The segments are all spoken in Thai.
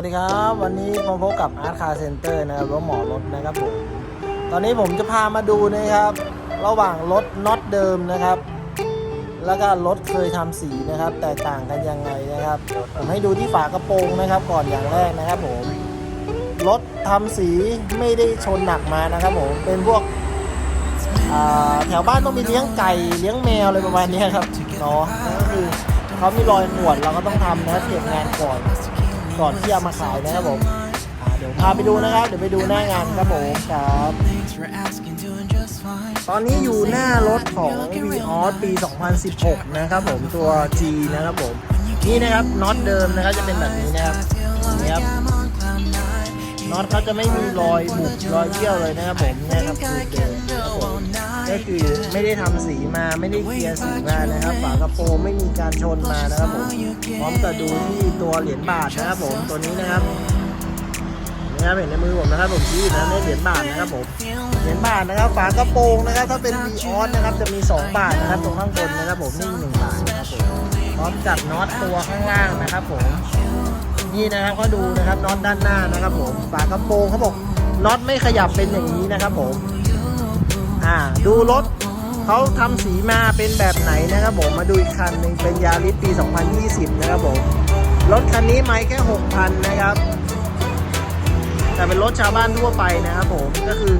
วัสดีครับ วันนี้มาพบกับอาร์ตคาร์เซ็นเตอร์นะครับรถหมอรถนะครับผมตอนนี้ผมจะพามาดูนะครับ ระหว่างรถน็อตเดิมนะครับ แล้วก็รถเคยทำสีนะครับ แตกต่างกันยังไงนะครับ ผมให้ดูที่ฝากระโปรงนะครับ ก่อนอย่างแรกนะครับผมรถทำสีไม่ได้ชนหนักมานะครับผมเป็นพวกแถวบ้านต้องมีเลี้ยงไก่เลี้ยงแมวอะไรประมาณนี้ครับเนาะก็คือเขามีรอยหวดเราก็ต้องทำนะเก็บงานก่อน ก่อนที่จะมาขายนะครับผมเดี๋ยวพาไปดูนะครับ เดี๋ยวไปดูหน้างานครับผมครับตอนนี้อยู่หน้ารถของ v ีออสปี 2016 นะครับผมตัว G นะครับผม นี่นะครับน็อตเดิมนะครับจะเป็นแบบนี้นะครับนี่ครับ น็อตเขาจะไม่มีรอยบุบรอยเบี้ยวเลยนะครับผมนี่ยครับคือเดิมนะครับผมก็คือไม่ได้ทำสีมาไม่ได้เคลียร์สีมานะครับ ฝากระโปรงไม่มีการชนมานะครับผมพร้อมกับดูที่ตัวเหรียญบาทนะครับผมตัวนี้นะครับนะครับเห็นในมือผมนะครับผมชี้นะนี่เหรียญบาทนะครับผมเหรียญบาทนะครับฝากระโปรงนะครับ ถ้าเป็น v ีออสนะครับจะมี 2 บาทนะครับตรงข้างบนนะครับผมนี่หนึ่งบาทนะครับผมพร้อมกับน็อตตัวข้างล่างนะครับผม นี่นะครับก็ดูนะครับน็อตด้านหน้านะครับผมฝากระโปรงเขาบอกน็อตไม่ขยับเป็นอย่างนี้นะครับผมอ่าดูรถเขาทำสีมาเป็นแบบไหนนะครับผมมาดูอีกคันหนึ่งเป็นยาริสปี 2020 นะครับผมรถคันนี้ไม่แค่6,000นะครับ แต่เป็นรถชาวบ้านทั่วไปนะครับผมก็คือ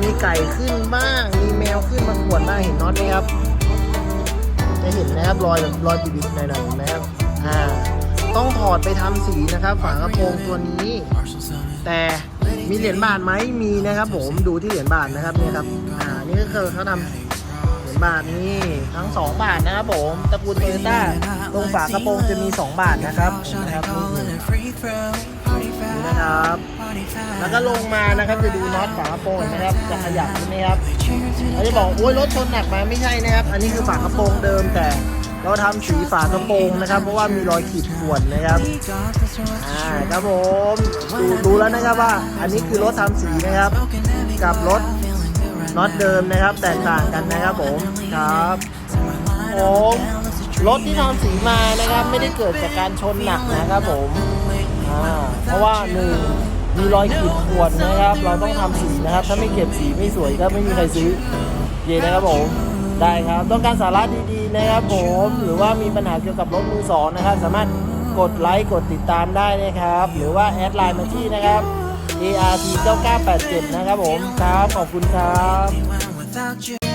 มีไก่ขึ้นบ้าง มีแมวขึ้นมาขวดบ้างเห็นน็อตไหมครับ จะเห็นนะครับรอยรอยบิดๆหน่อยๆเห็นไหมครับ อ่าต้องถอดไปทำสีนะครับ ฝากระโปรงตัวนี้ แต่มีเหรียญบาทไหมมีนะครับผมดูที่เหรียญบาทนะครับเนี่ยครับอ่านี่ก็คือเขาทำเหรียญบาทนี่ทั้ง 2 บาทนะครับผมตระกูลโตโยต้าตรงฝากระโปรงจะมี 2 บาทนะครับนะครับนี่นะครับ แล้วก็ลงมานะครับจะดูน็อตฝากระโปรงนะครับจะขยับใช่ไหมครับเราจะบอกโอ้ยรถชนหนักมาไม่ใช่นะครับ อันนี้คือฝากระโปรงเดิมแต่ เราทำสีฝากระโปรงนะครับ เพราะว่ามีรอยขีดข่วนนะครับอ่าครับผมดูดูแล้วนะครับว่า อันนี้คือรถทำสีนะครับ กับรถน็อตเดิมนะครับ แตกต่างกันนะครับผมครับผมรถที่ทำสีมานะครับ ไม่ได้เกิดจากการชนหนักนะครับผมอ่าเพราะว่าหนึ่งมีรอยขีดข่วนนะครับ เราต้องทำสีนะครับ ถ้าไม่เก็บสีไม่สวยก็ไม่มีใครซื้อเย่นะครับผม ได้ครับ ต้องการสาระดีๆนะครับผม หรือว่ามีปัญหาเกี่ยวกับรถมือสองนะครับ สามารถกดไลค์กดติดตามได้นะครับ หรือว่าแอดไลน์มาที่นะครับ ART 9987 นะครับผม ครับ ขอบคุณครับ